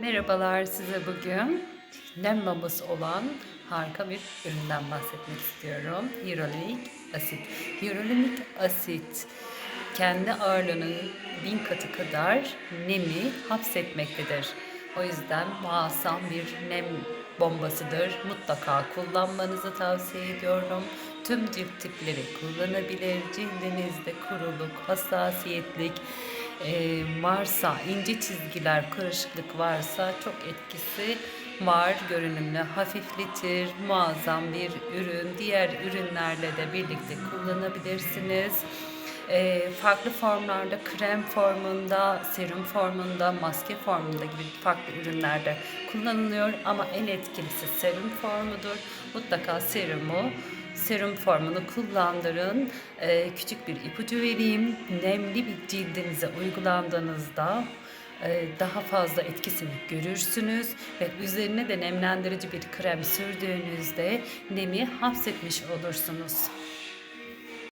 Merhabalar size bugün nem maması olan harika bir üründen bahsetmek istiyorum. Hyaluronik asit. Hyaluronik asit kendi ağırlığının bin katı kadar nemi hapsetmektedir. O yüzden muazzam bir nem bombasıdır. Mutlaka kullanmanızı tavsiye ediyorum. Tüm cilt tipleri kullanabilir. Cildinizde kuruluk, hassasiyetlik, varsa, ince çizgiler, kırışıklık varsa çok etkisi var. Görünümlü hafifletir. Muazzam bir ürün. Diğer ürünlerle de birlikte kullanabilirsiniz. E, farklı formlarda, krem formunda, serum formunda, maske formunda gibi farklı ürünlerde kullanılıyor. Ama en etkilisi serum formudur. Mutlaka serumu serum formunu kullandırın. Ee, küçük bir ipucu vereyim. Nemli bir cildinize uygulandığınızda e, daha fazla etkisini görürsünüz ve üzerine de nemlendirici bir krem sürdüğünüzde nemi hapsetmiş olursunuz.